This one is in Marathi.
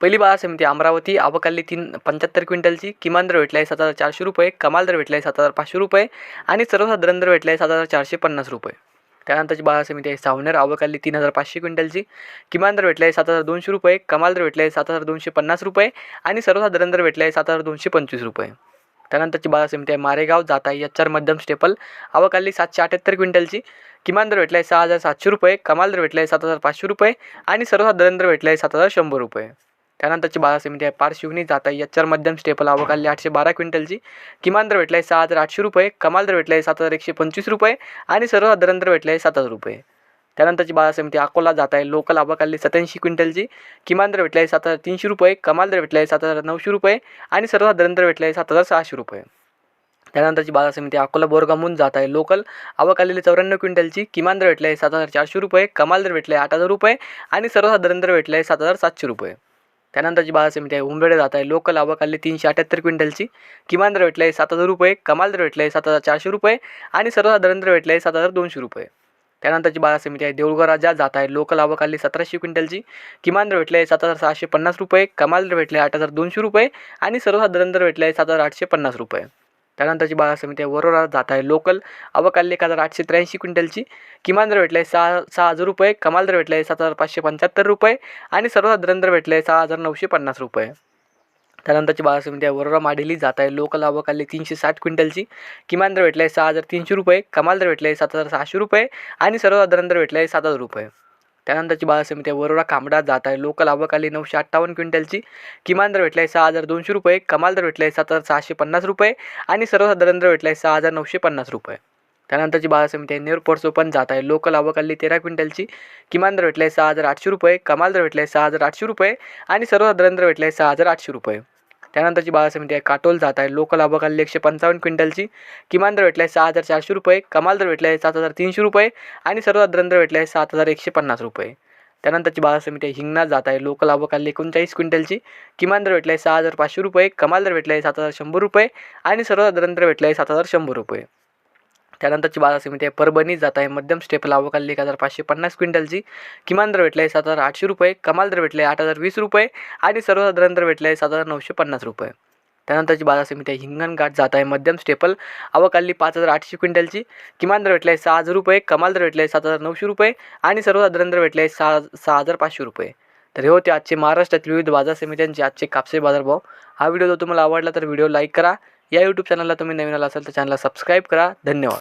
पहिली बाजार समिती अमरावती आवकाली तीन पंच्याहत्तर क्विंटलची किमान दर भेटला आहे सात हजार चारशे रुपये कमाल दर भेटला आहे सात हजार पाचशे रुपये आणि सर्वसाधारण दर भेटला आहे सात हजार चारशे पन्नास रुपये. त्यानंतरची बाजार समिती आहे सावनेर आवकाली तीन हजार पाचशे क्विंटलची किमान दर भेटला आहे सात हजार दोनशे रुपये कमाल दर भेटला आहे सात हजार दोनशे पन्नास रुपये आणि सर्वसाधारण दर भेटला आहे सात हजार दोनशे पंचवीस रुपये. त्यानंतरची बाजार समिती आहे मारेगाव जाता एच आर मध्यम स्टेपल आवकाली सातशे अठ्याहत्तर क्विंटलची किमान दर भेटला आहे सहा हजार सातशे रुपये कमाल दर भेटला आहे सात हजार पाचशे रुपये आणि सर्वसाधारण दर भेटला आहे सात हजार शंभर रुपये. त्यानंतरची बाजार समिती आहे. पारशिवनी जाता एच मध्यम स्टेपल. आवकाली आठशे बारा क्विंटलची. किमान दर भेटला आहे सहा हजार आठशे रुपये. कमाल दर भेटला आहे सात हजार एकशे पंचवीस रुपये. आणि सर्वसाधारण दर भेटला आहे सात हजार रुपये. त्यानंतरची बाजार समिती अकोला जात आहे लोकल आबाकाली सत्याऐंशी क्विंटलची. किमान दर भेटला आहे सात हजार तीनशे रुपये. कमाल दर भेटला आहे सात हजार नऊशे रुपये. आणि सर्वसाधारण दर भेटला आहे सात हजार सहाशे रुपये. त्यानंतरची बाजार समिती अकोला बोरगामून जात आहे लोकल आवक आलेली चौऱ्याण्णव क्विंटलची. किमान दर भेटला आहे सात हजार चारशे रुपये. कमाल दर भेटला आहे आठ हजार रुपये. आणि सर्वसाधारण दर भेटला आहे सात हजार सातशे रुपये. त्यानंतरची बाजार समिती आहे. उंबेडे जात आहे. लोकल आवक तीनशे अठ्याहत्तर क्विंटलची. किमान दर भेटला आहे सात हजार रुपये. कमाल दर भेटला आहे सात हजार चारशे रुपये. आणि सर्वसाधारण दर भेटला आहे सात हजार दोनशे रुपये. त्यानंतरची बाजार समिती आहे. देऊळगाव राजा जात आहे. लोकल आवक आली सतराशे क्विंटलची. किमान दर भेटले आहे सात हजार सहाशे पन्नास रुपये. कमाल दर भेटले आठ हजार दोनशे रुपये. आणि सर्वसाधारण दर भेटले आहे सात हजार आठशे पन्नास रुपये. त्यानंतरची बाजार समिती आहे वरोरा जात आहे. लोकल अवकाली एक हजार आठशे त्र्याऐंशी क्विंटलची किमान दर भेटला आहे सहा सहा हजार रुपये कमाल दर भेटला आहे सात हजार पाचशे पंच्याहत्तर रुपये आणि सर्वसाधारण दर भेटलं आहे सहा हजार नऊशे पन्नास रुपये. त्यानंतरची बाजार समिती आहे वरोरा माडेली जात आहे. लोकल अवकाली तीनशे साठ क्विंटलची किमान दर भेटला आहे सहा हजार तीनशे रुपये कमाल दर भेटला आहे सात हजार सहाशे रुपये आणि सर्वसाधारण दर भेटला आहे सात हजार रुपये. त्यानंतरची बाजारसमिती आहे. वरोरा कांबडा जात आहे. लोकल आवकाली नऊशे अठ्ठावन्न क्विंटलची किमान दर भेटला आहे सहा हजार दोनशे रुपये. कमाल दर भेटला आहे सात हजार सहाशे पन्नास रुपये. आणि सर्वसाधारण दर भेटला आहे सहा हजार नऊशे पन्नास रुपये. त्यानंतरची बाजार समिती आहे. नेर पोर्ट्स ओपन जात आहे. लोकल आवकाली तेरा क्विंटलची किमान दर भेटला आहे सहा हजार आठशे रुपये. कमाल दर भेटला आहे सहा हजार आठशे रुपये. आणि सर्वसाधारण दर भेटला आहे सहा हजार आठशे रुपये. त्यानंतरची बाजार समिती आहे. काटोल जात आहे. लोकल आवकाली एकशे पंचावन्न क्विंटलची. किमान दर भेटला आहे सहा हजार चारशे रुपये. कमाल दर भेटला आहे सात हजार तीनशे रुपये. आणि सर्वात दर भेटला आहे सात हजार एकशे पन्नास रुपये. त्यानंतरची बाजार समिती आहे. हिंगणा जात आहे. लोकल आवकाली एकोणचाळीस क्विंटलची. किमान दर भेटला आहे सहा हजार पाचशे रुपये. कमाल दर भेटला आहे सात हजार शंभर रुपये. आणि सर्वात दर भेटला आहे सात हजार शंभर रुपये. त्यानंतरची बाजार समिती आहे. परभणी जात आहे. मध्यम स्टेपल अवकाल एक हजार पाचशे पन्नास क्विंटलची. किमान दर भेटला आहे सात हजार आठशे रुपये. कमाल दर भेटला आहे आठ हजार वीस रुपये. आणि सर्वसाधारण दर भेटला आहे सात हजार नऊशे पन्नास रुपये. त्यानंतरची बाजार समिती आहे. हिंगणघाट जात आहे. मध्यम स्टेपल अवकाली पाच हजार आठशे क्विंटलची. किमान दर भेटला आहे सहा हजार रुपये. कमाल दर भेटला आहे सात हजार नऊशे रुपये. आणि सर्वसाधारण दर भेटला आहे सहा सहा हजार पाचशे रुपये. तर हे होते आजचे महाराष्ट्रातील विविध बाजार समित्यांचे आजचे कापसे बाजारभाव. हा व्हिडिओ जर तुम्हाला आवडला तर व्हिडिओ लाईक करा. या यूट्यूब चॅनलला तुम्ही नवीन आला असाल तर चॅनलला सबस्क्राईब करा. धन्यवाद.